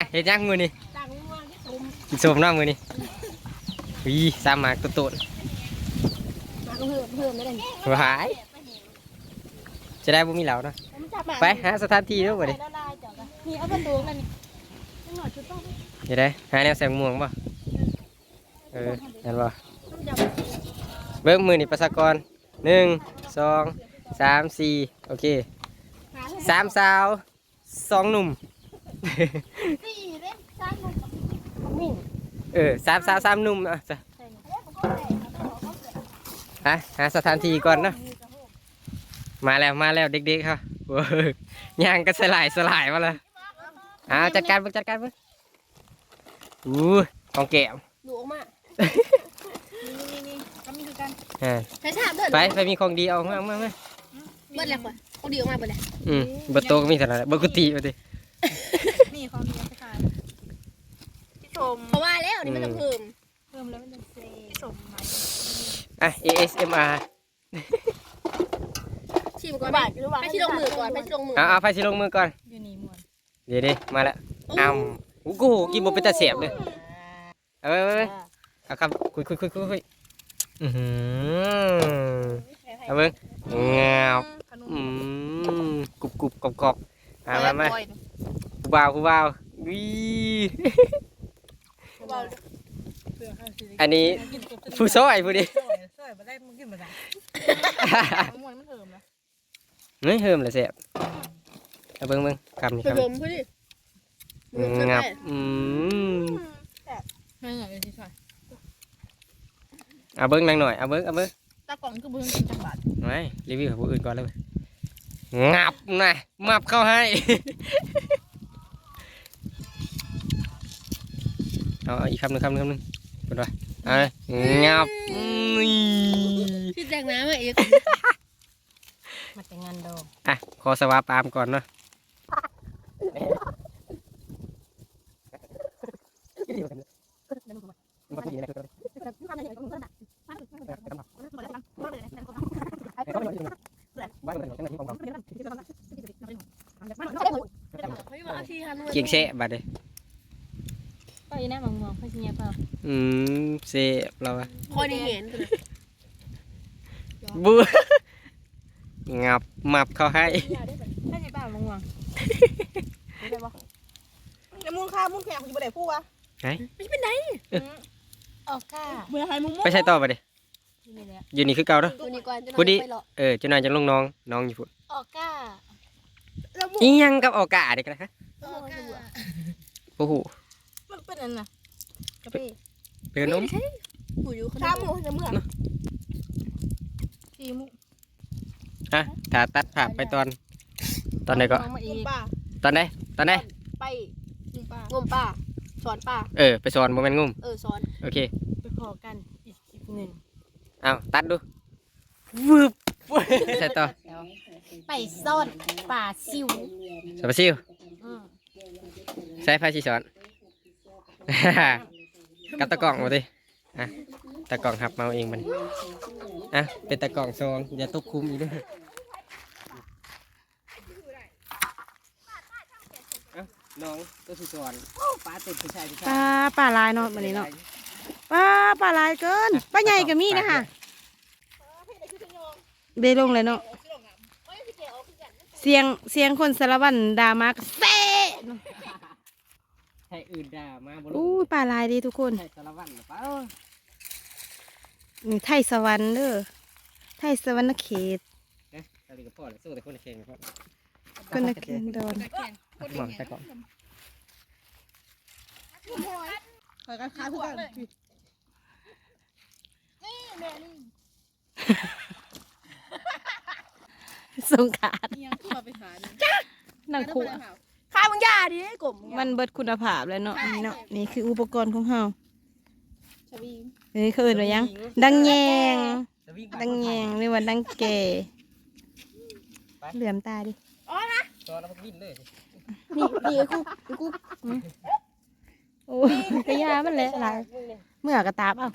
เฮ็ดยังมือนี่ตังง่วงที่ซุ่มกินสมน้ำมือนี่วีสามหมากตัวโตนมาก็เพิ่มเพิ่มไม่ได้หัวหายจะได้บ่มีเหล่าเนาะมันจับมาไปหาสถานที่ด้วยบ่ดิละลายจับกันนี่เอาประตูกันนี่จังหวะชุดต้องจะได้หาแนวแสงม่วงบ่เออนั่นบ่ต้องจับเบิ้งมือนี่ประชากรหนึ่งสองสามสี่โอเคหาสามสาวสองหนุ่ม สี่เล่มสามลูกมิ่งเออสามสาวสามหนุ่มอะจ้ะฮะหาสถานที่ก่อนเนาะมาแล้วมาแล้วเด็กๆครับว้ยย่างกันสลายสลายมาแล้วอ้าวจัดการเบิ่งจัดการเบิ่งอู้ของแก้มหนูออกมานี่นี่ก็มีคือกันอ่าใช้ถามเด้อไปไปมีของดีเอามามามาเบิดแล้วก่อนเอาดีออกมาเบิดแล้วอืมเบิดโตก็มีเท่านั้นแหละเบิดกุฏิมาดิ นี่ความดีจะขายพี่ชม เพราะว่า แล้วนี่มันจะเพิ่มเพิ่มแล้วมันจะเซพี่ชมไหมอะ ASMR ชิมก่อนไปไปที่ลงมือก่อนไปที่ลงมือเอาเอาไปสิลงมือก่อน อยู่นี่มวนเดี๋ยวดิมาแล้วอ้าวอู้กูกินบ่เป็นตาเสียบเลยเอาไปไปไปเอาครับคุยคุยคุยคุยคุยอือหือเอาเบิ่งงาบขนมอืมกรุบกรุบกรอบกรอบมามามากูบ่าวกูบ่าววิเปลื อกข้าวสีอันนี้ผู้ซอยผู้ดิซอยซอยมาได้มึงกินมาได้มวนมันเถิมนะเฮ้ยเฮิมเลยเสียบเอาเบิ่งเบิ่งคำนี่เพิ่คำมนี่เพื่อดิงับอืมไม่เหรอเลยที่ซอยเอาเบิ้งนางหน่อยเอาเบิ้งเอาเบิ้งตากล่องคือเพิ่งกินจังบาทไว้รีวิวของผู้อื่นก่อนเลยเว้ยงับนะมับเข้าให้ เอาเอาอีกคำหนึ่งคำหนึ่งคำหนึ่งกดไว้เอาเลยงับนี่พี่แจกน้ำอะอีกมาแต่งงานดองอะขอสวาปามก่อนเนาะเกียงเชะบัดเลยไป นะมังมองไปสิเนี่ยเปล่าอืมเสะเราอะคอยได้เห็นบูงับมับเข้าให้ถ้าสิป้ามังมองได้ปะจะมุ่งข้ามุงแขกคุณจะไปไหนพูดวะไม่เป็นไรออกก้าเมื่อไหร่มุ่งไปใช้ต่อไปดิที่นี่แหละอยู่นี่คือเก่าเนาะดูนี่ก่อนจะนพูอดดินไปหรอเออจ้านายจะลงน้องน้องอยู่พุ่นออกก้าอียังกับออกาเด็กนะฮะออกก้าโอ้โหมันเป็นอันน่ะ กะปิเดือนนมผู้อยู่ข้างข้าวนหอกมูจะเมื่อทีมุฮะถ้าตัดภาพไปตอน ตอนไหนก็มาคุอีณกป้าตอนไหนตอนไหนไปคุณป้างมป้าสอนป้าเออไปสอนโมเมนต์งุมเออสอนโอเคไปพอกันอีกคลิปหนึ่งเอาตัดดูวืบใส่ต่อไปซ่อนป่าซิวสบายซิวอืมใส่ไฟชีสอน กับตะกล่องมาดิอะตะกล่องหับมาเอาเองมันอะเป็นตะกล่องซองอย่าตกคุมอีกด้วยเอ้าน้องตัวที่สอนป้าติดผู้ชายผู้ชายป้าป้าลายเนาะวันนี้เนาะป้าป้าลายเกินป้าใหญ่ก็มีนะคะเดลงเลยเนาะเสียงเสียงคนสารวันดามากเซ่ใช่ อื่นด่ามาบนอู้ยป้าลายดีทุกคนใช่สารวัตรหรือเปล่านี่ไทยสวรรค์เด้อไทยสวรรค์เขตเอ๊ะอะไรกับพ่อเลยสู้แต่คนในเข่งกับพ่อคนนักเขตโดนหมอนตะกล่องคอยกันค้าคู่กันสงขลาดยังเข้าไปขายนะนัง ขู่ข้ามึงยาดิกลมมันเบิดคุณภาพแล้วเนาะนี่เนาะนี่คืออุปกรณ์ของเฮาชวีเฮ้ยเขาเอิ้นว่าหยัง ดังแยงจะวิ่งดังแยงหรือว่าดังแก่เหลื่อมตาดิตัวแล้วมันวิ่งเลยนี่นี่ไอ้กูไอ้กูโอ้ยกระยามันแหละหลายเมื่อกระตาบเอ้า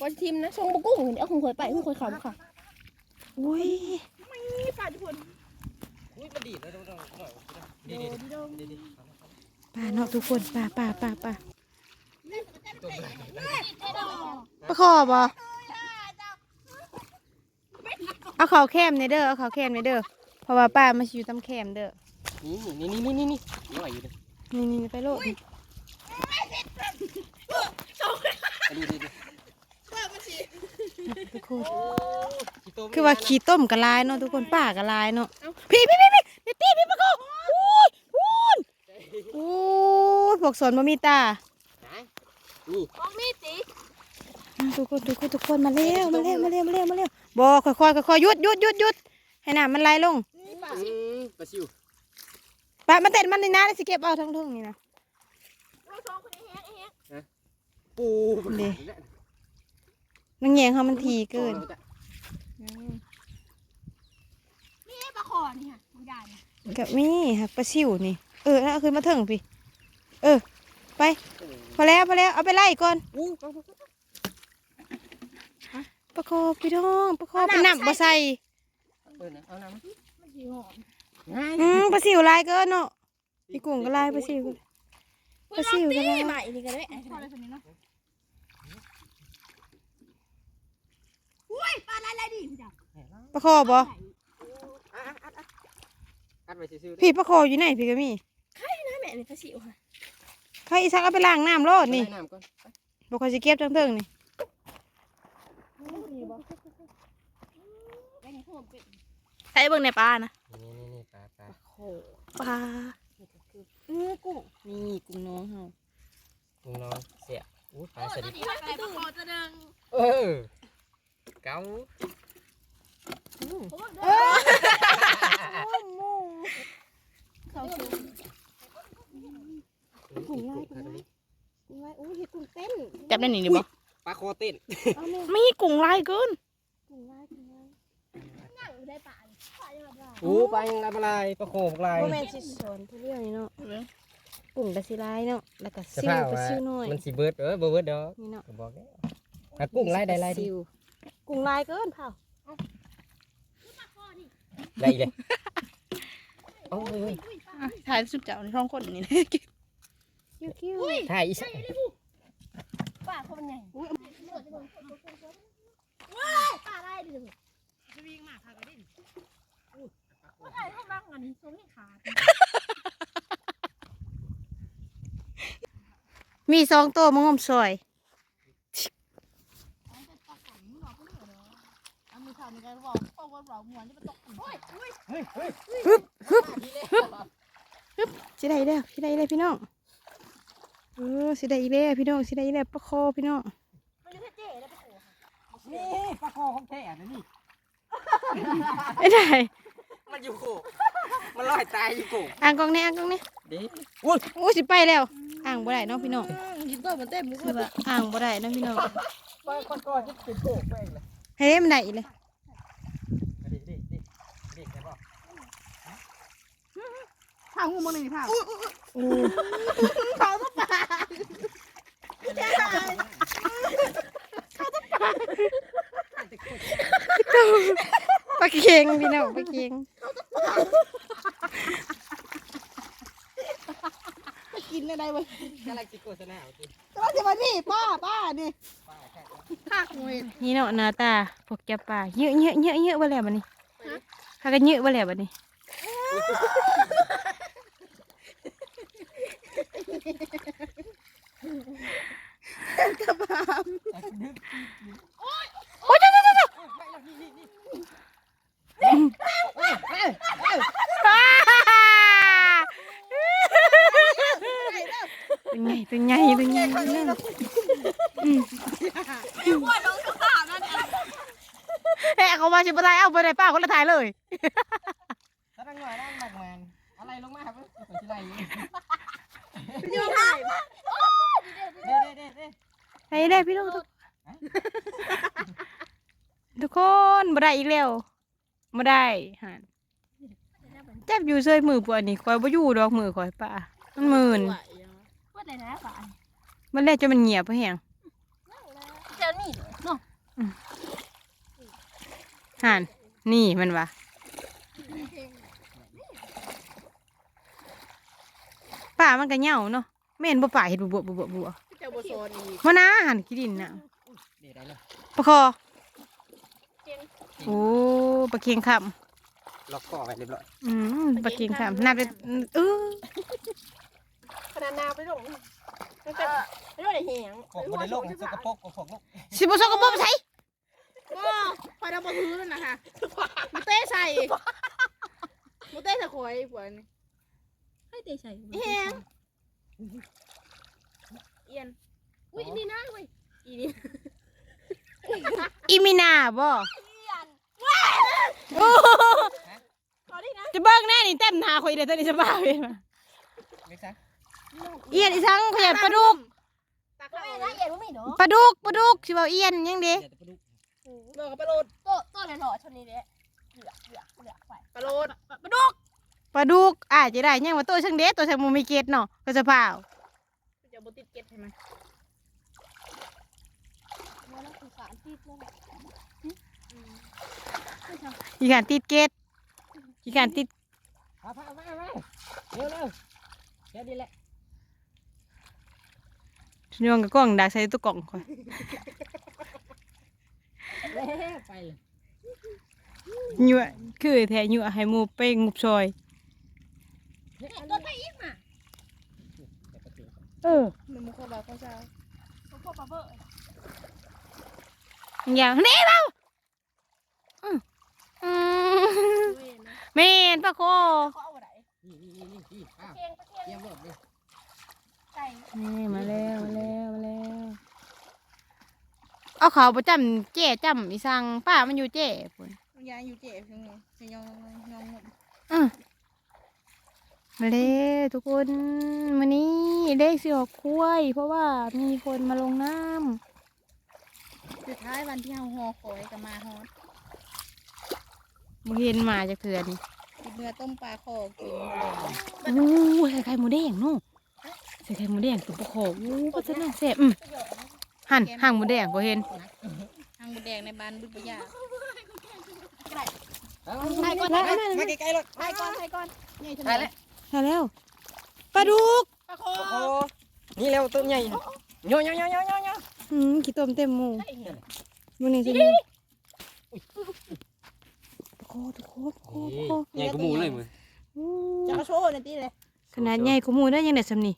คนทีมนะชงบุกุ้งเอาของคอยไปของคอยขำค่ะอุ้ยอุ้ยมัน ดีดแล้วต้องต้องดีดีดีดีป่าเนาะทุกคนป่าป่าป่าป่าปลาคอบ่เอาเขาแคมในเด้อเอาเขาแคมในเด้อเพราะว่าป้ามาอยู่ตำแคมเด้อนี่นี่นี่นี่นี่นี่ย่อยอยู่เลยนี่นี่ไปโลดนี่อันนี้ดีดีทุกคนคือว่าขี้ต้มกะลายเนาะทุกคนป่ากะลายเนาะพี่พี่พี่พี่พี่พี่พี่ปะโกอู้ยอู้ยอู้ย พวกสนบ่มีตาไหนนี่ของมีสิทุกคนทุกคนทุกคนมาเร็วมาเร็วมาเร็วมาเร็วมาเร็วบ่ค่อยๆค่อยๆหยุดหยุดหยุดหยุดให้น้ำมันไหลลงอืมปลาซิวปะมาเต้นมันนี่นะแล้วสิเก็บเอาทั้งทุ่งนี่นะเราสองคนเองเองปูเด้นังแยงเขามันทีเกินนี่ปลาคอนี่ค่ะมันใหญ่เนี่ยกับมีหักปลาซิวนี่ เออแล้วเอาขึ้นมาเถิงพี่ เออ ไป พอแล้วพอแล้วเอาไปไล่ก่อนอู้ประคอพี่น้องประคอเป็นน้ำบ่ใส่เปิดนะเอาน้ำมามันสีหอมง่ายอืมปลาซิวลายเกินเนาะพี่กุ้งก็ลายปลาซิวก็ปลาซิวก็ลายใหม่นี่ก็ได้พอเลยคนนี้เนาะอุ้ยปลาอะไรดีพี่จ๋าประคอบ่อัดไปซื้อๆพี่ประคออยู่ไหนพี่ก็มีน้าแม่นี่ปลาสิวค่ะ ใครอีสักเอาไปล้างน้ำรอดนี่น้ำก่อนบ่ค่อยสิเก็บทั้งเทิงนี่ไอ้นี่ขนมเป็ดใช้เบิ่งในปลานะนี่นี่นี่ปลาปลาปลาอือกุ้งนี่กุ้งน้องเฮาลุงน้องเสียอู้ปลาสลิดนี่ปลาอะไรปลาคอจะดึงเออเกาเออเขาชู กุ้งไล่กุ้งไล่ กุ้งลายโอ้ยเฮ็ดกุ้งเต้น จับได้หนิดิบ่ปลาคอเต้นเอาแม่ไม่กุ้งลายเกินกุ้งลายกุ้งลายนั่งได้ปลาปลายังไงอู้ปลายังลายปลาลายปลาโคปลาลายบ่แม่นสิสอนผู้เรื่องนี่เนาะกุ้งก็สิลายเนาะแล้วก็สซิวภาพก็ว่าซิวน้อยมันสีเบิร์ดเออบ่เบิร์ดดอกนี่เนาะก็บอกแล้วถ้ากุ้งไล่ได้ไล่ดิซิวกุ้งลายเกินเผาได้เลยโอ้ยถ่ายสุดเจ้าในท้องคนนี่นะคิ้วคิ้วถ่ายอีสัก ปลาเขาเป็นไงว้ายปลาอะไรดิจะวิ่งมาค่ะกระดิ่งว่าไอ้ห้องนั่งอันนี้ทรงนี่ขาดมีสองตัวมางมซอยอันนี้ทำยังไงบอกเพราะว่าเราหมวนจะไปตกโอ้อุ้ยเฮ้ยเฮ้ยสิได้แล้วสิได้แล้วพี่น้อง ออสิได้อีแล้วพี่น้องสิได้อีแล้วประคอพี่น้องมันจะเจ๊แล้วไปโอ้นี่ปลาคอของแท้นะนี่ไม่ได้มันอยู่โขกมันลอยตายอยู่โขกอ่างกองนี้อ่างกองนี้เด็กอุ้ยโอ้สิไปแล้ว อ่างบ่ได้เน้องพี่น้องกินตัวมันเต็มคือว่าอ่างบ่ได้เน้องพี่น้องปลาคอจะเป็นโขกไปเลยให้ได้มันได้อีกเลยเด็กเด็กเด็กเด็กใช่ป่ะทางงูมันนี่ทางโอ้ ปลาเค็งพี่น้องปลาเค็งกินได้เว้ยกำลังจิโฆษณาเอาสิตัวจะมานี่ป้าป้านี่ปลาแค่ข้ากงูนี่เนาะหน้าตาพวกจับปลาเยอะเยอะเยอะเยอะบ่แล้วบัดนี้ถ้ากันเยอะบ่แล้วบัดนี้ โอ้ยเจ้าเจ้าเจ้าเป็นไงเป็นไงเป็นไงเป็นไงอืม เฮ้ยเขามาชิบะไทยเอาไปไหนป้าคนละทายเลยถ้าตั้งหน่อยด้านบักแมนอะไรลงมาครับขอชิไลอยู่ยอมถ่ายเด้เด้เด้เด้เฮ้ยได้พี่น้องทุกทุกคนบ่ได้อีกแล้วบ่ได้หันจับอยู่เซยมือปวดนี่คอยบ่อยู่ดอกมือคอยป้ามันหมื่นว่าไหนนะปลามันแรกจะมันเงียบไปแหงเจ้านี่เนาะ หันนี่มันวะป่ามันก็เหงาเนาะแม่นบ่ป่าเฮ็ดบัวบัวบัวบัวเจ้าบ่โซนอีกมานะหันขี้ดินน่ะเดี๋ยวได้เลยปะคอโอ้ปลาเคียงคำล็อกคอไว้เรียบร้อยอืมปลาเคียงคำน่าเป็นเออขนาดนาไปลงมันเป็นไม่รู้อะไรเหี้ยงขอบบ่ได้ลงสกปรกของโลกสิบ่ซกกระบอกใส่ ก็คอยเราบ่ฮื้อแล้วนะคะมาเต้ใส่มาเต้ใส่คอยปวดนี่ให้เตะใส่แฮงเอียนอุ้ยนี่นะเว้ยอีนี่อีมินาบ่ขอดินะจะเบิ่งแน่นี่เต็มหน้าข่อยเด้อตอนนี้จะบ้าเว้ยมาไม่ซะเอียนอีสังข่อยอยากปลาดุกตาก็ข้าวไม่นะเย็นว่าไม่เนาะปลาดุกปลาดุกสิเว้าเอียนยังเด้ เดี๋ยวจะไปดูเบิกกับปลาโลดโต๊ะโต๊ะเลยหล่อชนนี้เด้เหลือเหลือเหลือไปปลาโลดมาดูปลาดุกอาจจะได้ยังว่าตัวช่างเด้ตัวช่างบ่มีเกตเนาะก็จะพาวเจ้าบ่ติดเก็ตใช่ไหมว่าแล้วคือสารติดเลยอีการติดเกตอีการติดพาพามามาเร็วเร็วแค่นี้แหละยองกับกล้องดักใส่ตัวกล่องข่อยแล้วไปเลยยั่วคือแท้ยั่ วให้หมู่ไปงุบซอยตัวไทยอีกมาเออมันมุขบา เขาจะตัวพ่อปะเบอร์อย่างนี้เปล่าอืมอืมเว้ยนะแม่นปะโคเขาเอาอะไรนี่นี่นี่นี่อ้าวเคียงตะเคียงเยี่ยมหมดเลยไก่นี่มาแล้วมาแล้วมาแล้วเอาเขาประจำเจ๊จำอีสังป้ามันอยู่เจ๊พุ่นยายอยู่เจ็บจังเลยจะยองยองอืมมาแล้วทุกคนวันนี้เลขสิออกกล้วยเพราะว่ามีคนมาลงน้สุดท้ายวันที่เฮาหอคอยกับมาฮอดำบ่เห็นหมาจากเถื่อนกินเนื้อต้มปลาคอกินอู้ใส่ไข่หมูแดงเนู่ใส่ไข่หมูแดงตัวประโคอู้ก็จะน่าแซ่บอืม หั่นห่างหมูแดงบ่เห็นทางหมูแดงในบ้านบุญปุยาไปก่อนมามาใกล้ๆรถไทยก่อนไทยก่อนนี่ทำไปไมแล้วใช่แล้วปลาดุกปลาคอโอ้โหนี่เร็วตัวใหญ่โยโยโยโยโยโยอืมขี้ต้มเต็มหมูไอ้เหี้ยมื้อนี้สิเนี่ยตะโคตะโคตะโคตะโคใหญ่กว่าหมูเลยมึงอู้จะมาโชว์หน่อยตีเลยขนาดใหญ่กว่าหมูได้ยังได้สำนี่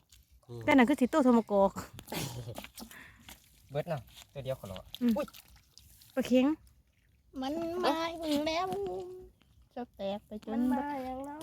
แต่นั่นคือสิโตโทมกอกเบิดเนาะตัวเดียวขอรอปลาเค็งมันมาอีกแล้วจะแตกไปจมันนแบมาบอย่างเรา